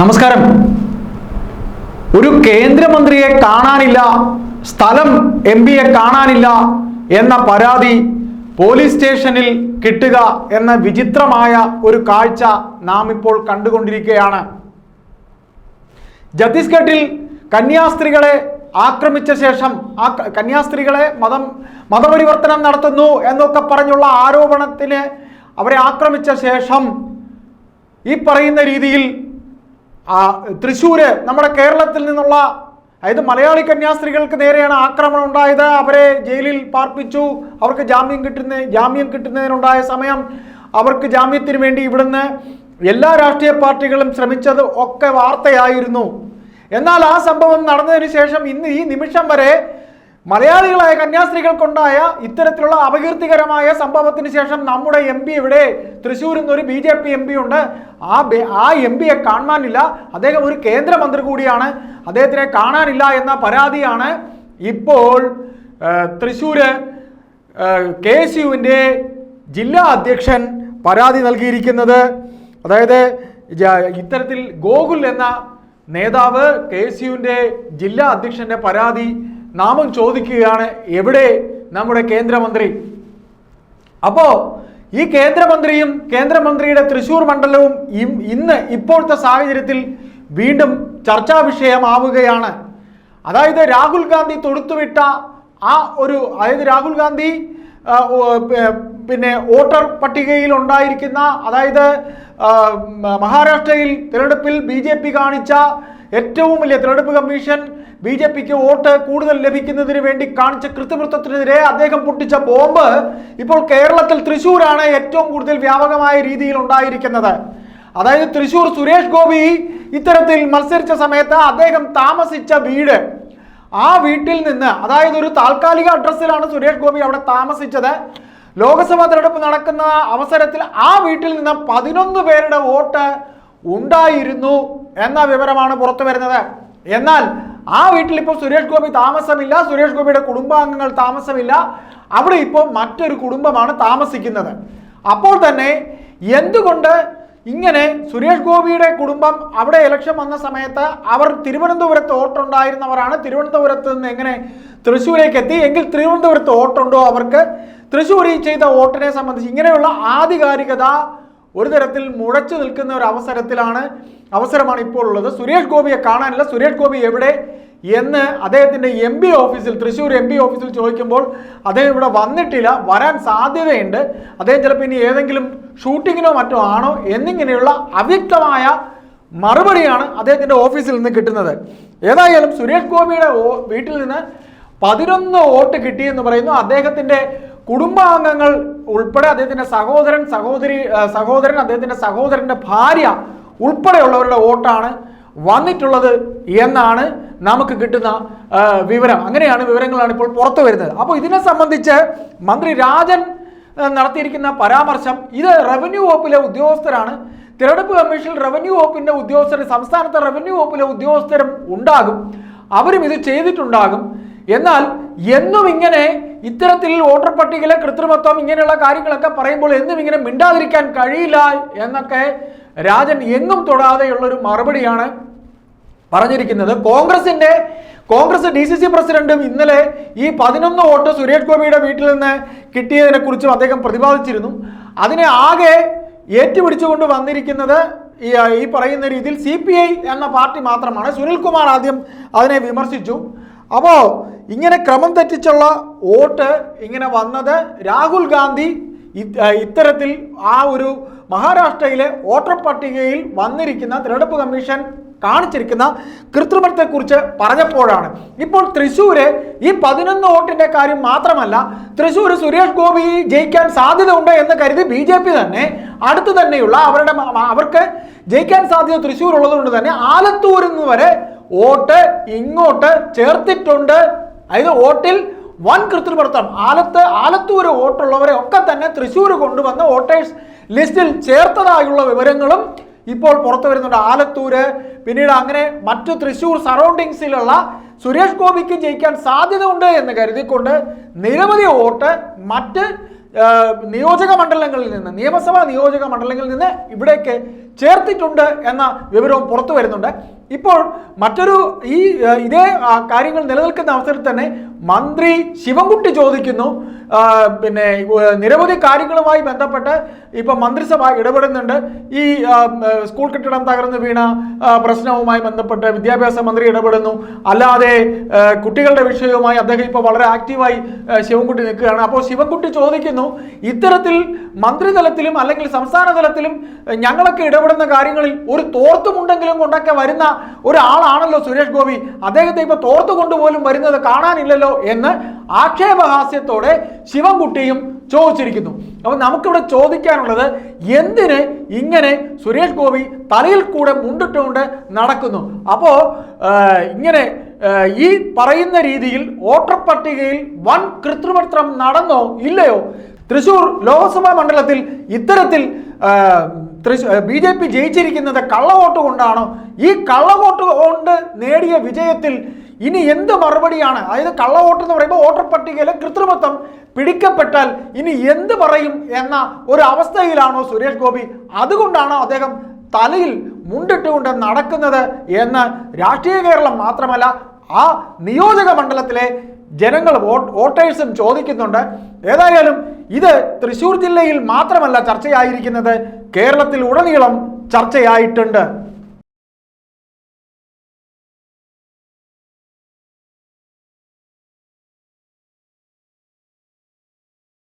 നമസ്കാരം. ഒരു കേന്ദ്രമന്ത്രിയെ കാണാനില്ല സ്ഥലം എം പിയെ കാണാനില്ല എന്ന പരാതി പോലീസ് സ്റ്റേഷനിൽ കിട്ടുക എന്ന വിചിത്രമായ ഒരു കാഴ്ച നാം ഇപ്പോൾ കണ്ടുകൊണ്ടിരിക്കുകയാണ്. ഛത്തീസ്ഗഡിൽ കന്യാസ്ത്രീകളെ ആക്രമിച്ച ശേഷം ആ കന്യാസ്ത്രീകളെ മതം മതപരിവർത്തനം നടത്തുന്നു എന്നൊക്കെ പറഞ്ഞുള്ള ആരോപണത്തിന് അവരെ ആക്രമിച്ച ശേഷം ഈ പറയുന്ന രീതിയിൽ തൃശ്ശൂര് നമ്മുടെ കേരളത്തിൽ നിന്നുള്ള അതായത് മലയാളി കന്യാസ്ത്രീകൾക്ക് നേരെയാണ് ആക്രമണം ഉണ്ടായത്. അവരെ ജയിലിൽ പാർപ്പിച്ചു. അവർക്ക് ജാമ്യം കിട്ടുന്ന ജാമ്യം കിട്ടുന്നതിനുണ്ടായ സമയം അവർക്ക് ജാമ്യത്തിന് വേണ്ടി ഇവിടുന്ന് എല്ലാ രാഷ്ട്രീയ പാർട്ടികളും ശ്രമിച്ചത് ഒക്കെ വാർത്തയായിരുന്നു. എന്നാൽ ആ സംഭവം നടന്നതിന് ശേഷം ഇന്ന് ഈ നിമിഷം വരെ മലയാളികളായ കന്യാസ്ത്രീകൾക്കുണ്ടായ ഇത്തരത്തിലുള്ള അപകീർത്തികരമായ സംഭവത്തിന് ശേഷം നമ്മുടെ എം പി ഇവിടെ തൃശ്ശൂരിൽ നിന്ന് ഒരു B J P M P ഉണ്ട്. ആ ആ എം പിയെ കാണാനില്ല. അദ്ദേഹം ഒരു കേന്ദ്രമന്ത്രി കൂടിയാണ്. അദ്ദേഹത്തിനെ കാണാനില്ല എന്ന പരാതിയാണ് ഇപ്പോൾ തൃശ്ശൂര് കെ എസ് യുവിന്റെ ജില്ലാ അധ്യക്ഷൻ പരാതി നൽകിയിരിക്കുന്നത്. അതായത് ഇത്തരത്തിൽ ഗോകുൽ എന്ന നേതാവ് കെ എസ് യുവിന്റെ ജില്ലാ അധ്യക്ഷന്റെ പരാതി നാമം ചോദിക്കുകയാണ് എവിടെ നമ്മുടെ കേന്ദ്രമന്ത്രി? അപ്പോ ഈ കേന്ദ്രമന്ത്രിയും കേന്ദ്രമന്ത്രിയുടെ തൃശൂർ മണ്ഡലവും ഇന്ന് ഇപ്പോഴത്തെ സാഹചര്യത്തിൽ വീണ്ടും ചർച്ചാ വിഷയമാവുകയാണ്. അതായത് രാഹുൽ ഗാന്ധി തൊടുത്തുവിട്ട ആ ഒരു അതായത് രാഹുൽ ഗാന്ധി പിന്നെ വോട്ടർ പട്ടികയിൽ ഉണ്ടായിരിക്കുന്ന അതായത് മഹാരാഷ്ട്രയിൽ തിരഞ്ഞെടുപ്പിൽ ബി കാണിച്ച ഏറ്റവും വലിയ തിരഞ്ഞെടുപ്പ് കമ്മീഷൻ ബി ജെ പിക്ക് വോട്ട് കൂടുതൽ ലഭിക്കുന്നതിന് വേണ്ടി കാണിച്ച കൃത്യവൃത്തത്തിനെതിരെ അദ്ദേഹം പൊട്ടിച്ച ബോംബ് ഇപ്പോൾ കേരളത്തിൽ തൃശ്ശൂരാണ് ഏറ്റവും കൂടുതൽ വ്യാപകമായ രീതിയിൽ ഉണ്ടായിരിക്കുന്നത്. അതായത് തൃശ്ശൂർ സുരേഷ് ഗോപി ഇത്തരത്തിൽ മത്സരിച്ച സമയത്ത് അദ്ദേഹം താമസിച്ച വീട്. ആ വീട്ടിൽ നിന്ന് അതായത് ഒരു താൽക്കാലിക അഡ്രസ്സിലാണ് സുരേഷ് ഗോപി അവിടെ താമസിച്ചത്. ലോക്സഭാ തെരഞ്ഞെടുപ്പ് നടക്കുന്ന അവസരത്തിൽ ആ വീട്ടിൽ നിന്ന് പതിനൊന്ന് പേരുടെ വോട്ട് ഉണ്ടായിരുന്നു എന്ന വിവരമാണ് പുറത്തു വരുന്നത് എന്നാൽ ആ വീട്ടിൽ ഇപ്പോൾ സുരേഷ് ഗോപി താമസമില്ല സുരേഷ് ഗോപിയുടെ കുടുംബാംഗങ്ങൾ താമസമില്ല. അവിടെ ഇപ്പോൾ മറ്റൊരു കുടുംബമാണ് താമസിക്കുന്നത്. അപ്പോൾ തന്നെ എന്തുകൊണ്ട് ഇങ്ങനെ സുരേഷ് ഗോപിയുടെ കുടുംബം അവിടെ ഇലക്ഷൻ വന്ന സമയത്ത് അവർ തിരുവനന്തപുരത്ത് ഓട്ടുണ്ടായിരുന്നവരാണ് തിരുവനന്തപുരത്ത് നിന്ന് എങ്ങനെ തൃശ്ശൂരേക്ക് എത്തി? എങ്കിൽ തിരുവനന്തപുരത്ത് ഓട്ടുണ്ടോ അവർക്ക്? തൃശ്ശൂരിൽ ചെയ്ത വോട്ടിനെ സംബന്ധിച്ച് ഇങ്ങനെയുള്ള ആധികാരികത ഒരു തരത്തിൽ മുഴച്ചു നിൽക്കുന്ന ഒരു അവസരത്തിലാണ് അവസരമാണ് ഇപ്പോൾ ഉള്ളത്. സുരേഷ് ഗോപിയെ കാണാനില്ല. സുരേഷ് ഗോപി എവിടെ? എന്ന് അദ്ദേഹത്തിന്റെ എം പി ഓഫീസിൽ തൃശ്ശൂർ എം പി ഓഫീസിൽ ചോദിക്കുമ്പോൾ അദ്ദേഹം ഇവിടെ വന്നിട്ടില്ല. വരാൻ സാധ്യതയുണ്ട്. അദ്ദേഹം ചിലപ്പോൾ ഇനി ഏതെങ്കിലും ഷൂട്ടിങ്ങിനോ മറ്റോ ആണോ എന്നിങ്ങനെയുള്ള അവ്യക്തമായ മറുപടിയാണ് അദ്ദേഹത്തിന്റെ ഓഫീസിൽ നിന്ന് കിട്ടുന്നത്. ഏതായാലും സുരേഷ് ഗോപിയുടെ വീട്ടിൽ നിന്ന് പതിനൊന്ന് വോട്ട് കിട്ടിയെന്ന് പറയുന്നു. അദ്ദേഹത്തിന്റെ കുടുംബാംഗങ്ങൾ ഉൾപ്പെടെ അദ്ദേഹത്തിന്റെ സഹോദരൻ സഹോദരി സഹോദരൻ അദ്ദേഹത്തിന്റെ സഹോദരന്റെ ഭാര്യ ഉൾപ്പെടെയുള്ളവരുടെ വോട്ടാണ് വന്നിട്ടുള്ളത് എന്നാണ് നമുക്ക് കിട്ടുന്ന വിവരം. അങ്ങനെയാണ് വിവരങ്ങളാണ് ഇപ്പോൾ പുറത്തു വരുന്നത്. അപ്പോൾ ഇതിനെ സംബന്ധിച്ച് മന്ത്രി രാജൻ നടത്തിയിരിക്കുന്ന പരാമർശം ഇത് റവന്യൂ വകുപ്പിലെ ഉദ്യോഗസ്ഥരാണ്. തിരഞ്ഞെടുപ്പ് കമ്മീഷനിൽ റവന്യൂ വകുപ്പിന്റെ ഉദ്യോഗസ്ഥർ സംസ്ഥാനത്തെ റവന്യൂ വകുപ്പിലെ ഉദ്യോഗസ്ഥരും ഉണ്ടാകും. അവരും ഇത് ചെയ്തിട്ടുണ്ടാകും. എന്നാൽ എന്നും ഇങ്ങനെ ഇത്തരത്തിൽ വോട്ടർ പട്ടികയിലെ കൃത്രിമത്വം ഇങ്ങനെയുള്ള കാര്യങ്ങളൊക്കെ പറയുമ്പോൾ എന്നും ഇങ്ങനെ മിണ്ടാതിരിക്കാൻ കഴിയില്ല എന്നൊക്കെ രാജൻ എങ്ങും തൊടാതെയുള്ള ഒരു മറുപടിയാണ് പറഞ്ഞിരിക്കുന്നത്. കോൺഗ്രസിന്റെ കോൺഗ്രസ് ഡി സി സി പ്രസിഡന്റും ഇന്നലെ ഈ പതിനൊന്ന് വോട്ട് സുരേഷ് ഗോപിയുടെ വീട്ടിൽ നിന്ന് കിട്ടിയതിനെ കുറിച്ചും അദ്ദേഹം പ്രതിപാദിച്ചിരുന്നു. അതിനെ ആകെ ഏറ്റുപിടിച്ചുകൊണ്ട് വന്നിരിക്കുന്നത് ഈ ഈ പറയുന്ന രീതിയിൽ സി എന്ന പാർട്ടി മാത്രമാണ്. സുനിൽകുമാർ ആദ്യം അതിനെ വിമർശിച്ചു. അപ്പോൾ ഇങ്ങനെ ക്രമം തെറ്റിച്ചുള്ള വോട്ട് ഇങ്ങനെ വന്നത് രാഹുൽ ഗാന്ധി ഇത്തരത്തിൽ ആ ഒരു മഹാരാഷ്ട്രയിലെ വോട്ടർ പട്ടികയിൽ വന്നിരിക്കുന്ന തിരഞ്ഞെടുപ്പ് കമ്മീഷൻ കാണിച്ചിരിക്കുന്ന കൃത്രിമത്തെക്കുറിച്ച് പറഞ്ഞപ്പോഴാണ്. ഇപ്പോൾ തൃശ്ശൂര് ഈ പതിനൊന്ന് വോട്ടിന്റെ കാര്യം മാത്രമല്ല തൃശ്ശൂർ സുരേഷ് ഗോപി ജയിക്കാൻ സാധ്യതയുണ്ട് എന്ന് കരുതി ബി ജെ പി തന്നെ അടുത്ത് തന്നെയുള്ള അവരുടെ അവർക്ക് ജയിക്കാൻ സാധ്യത തൃശ്ശൂർ ഉള്ളതുകൊണ്ട് തന്നെ ആലത്തൂരിൽ നിന്ന് വരെ വോട്ട് ഇങ്ങോട്ട് ചേർത്തിട്ടുണ്ട്. അതായത് വോട്ടിൽ വൻ കൃത്രിമർത്ഥം ആലത്ത് ആലത്തൂര് വോട്ടുള്ളവരെ ഒക്കെ തന്നെ തൃശ്ശൂർ കൊണ്ടുവന്ന് വോട്ടേഴ്സ് ലിസ്റ്റിൽ ചേർത്തതായുള്ള വിവരങ്ങളും ഇപ്പോൾ പുറത്തു വരുന്നുണ്ട്. ആലത്തൂര് പിന്നീട് അങ്ങനെ മറ്റു തൃശ്ശൂർ സറൗണ്ടിങ്സിലുള്ള സുരേഷ് ഗോപിക്ക് ജയിക്കാൻ സാധ്യത ഉണ്ട് എന്ന് കരുതിക്കൊണ്ട് നിരവധി വോട്ട് മറ്റ് നിയോജക മണ്ഡലങ്ങളിൽ നിന്ന് നിയമസഭാ നിയോജക മണ്ഡലങ്ങളിൽ നിന്ന് ഇവിടേക്ക് ചേർത്തിട്ടുണ്ട് എന്ന വിവരവും പുറത്തു വരുന്നുണ്ട്. ഇപ്പോൾ മറ്റൊരു ഈ ഇതേ കാര്യങ്ങൾ നിലനിൽക്കുന്ന അവസരത്തിൽ തന്നെ മന്ത്രി ശിവൻകുട്ടി ചോദിക്കുന്നു. പിന്നെ നിരവധി കാര്യങ്ങളുമായി ബന്ധപ്പെട്ട് ഇപ്പൊ മന്ത്രിസഭ ഇടപെടുന്നുണ്ട്. ഈ സ്കൂൾ കെട്ടിടം തകർന്നു വീണ പ്രശ്നവുമായി ബന്ധപ്പെട്ട് വിദ്യാഭ്യാസ മന്ത്രി ഇടപെടുന്നു. അല്ലാതെ കുട്ടികളുടെ വിഷയവുമായി അദ്ദേഹം ഇപ്പോൾ വളരെ ആക്റ്റീവായി ശിവൻകുട്ടി നിൽക്കുകയാണ്. അപ്പോൾ ശിവൻകുട്ടി ചോദിക്കുന്നു ഇത്തരത്തിൽ മന്ത്രിതലത്തിലും അല്ലെങ്കിൽ സംസ്ഥാന തലത്തിലും ഞങ്ങളൊക്കെ ഇടപെടുന്ന കാര്യങ്ങളിൽ ഒരു തോർത്തുമുണ്ടെങ്കിലും കൊണ്ടൊക്കെ വരുന്ന ഒരാളാണല്ലോ സുരേഷ് ഗോപി. അദ്ദേഹത്തെ ഇപ്പൊ തോർത്തു കൊണ്ടുപോലും വരുന്നത് കാണാനില്ലല്ലോ എന്ന് ആക്ഷേപഹാസ്യത്തോടെ ശിവൻകുട്ടിയും ചോദിച്ചിരിക്കുന്നു. അപ്പം നമുക്കിവിടെ ചോദിക്കാനുള്ളത് എന്തിന് ഇങ്ങനെ സുരേഷ് ഗോപി തലയിൽ കൂടെ മുണ്ടിട്ടുകൊണ്ട് നടക്കുന്നു? അപ്പോൾ ഇങ്ങനെ ഈ പറയുന്ന രീതിയിൽ വോട്ടർ പട്ടികയിൽ വൻ കൃത്രിമത്രം നടന്നോ ഇല്ലയോ? തൃശൂർ ലോക്സഭാ മണ്ഡലത്തിൽ ഇത്തരത്തിൽ ബി ജെ പി ജയിച്ചിരിക്കുന്നത് കള്ളവോട്ട് കൊണ്ടാണോ? ഈ കള്ളവോട്ട് കൊണ്ട് നേടിയ വിജയത്തിൽ ഇനി എന്ത് മറുപടിയാണ്? അതായത് കള്ളവോട്ട് എന്ന് പറയുമ്പോൾ വോട്ടർ പട്ടികയിലെ കൃത്രിമത്വം പിടിക്കപ്പെട്ടാൽ ഇനി എന്ത് പറയും എന്ന ഒരു അവസ്ഥയിലാണോ സുരേഷ് ഗോപി? അതുകൊണ്ടാണോ അദ്ദേഹം തലയിൽ മുണ്ടിട്ടുകൊണ്ട് നടക്കുന്നത് എന്ന് രാഷ്ട്രീയ കേരളം മാത്രമല്ല ആ നിയോജക മണ്ഡലത്തിലെ ജനങ്ങൾ വോട്ട് വോട്ടേഴ്സും ചോദിക്കുന്നുണ്ട്. ഏതായാലും ഇത് തൃശ്ശൂർ ജില്ലയിൽ മാത്രമല്ല ചർച്ചയായിരിക്കുന്നത് കേരളത്തിൽ ഉടനീളം ചർച്ചയായിട്ടുണ്ട്.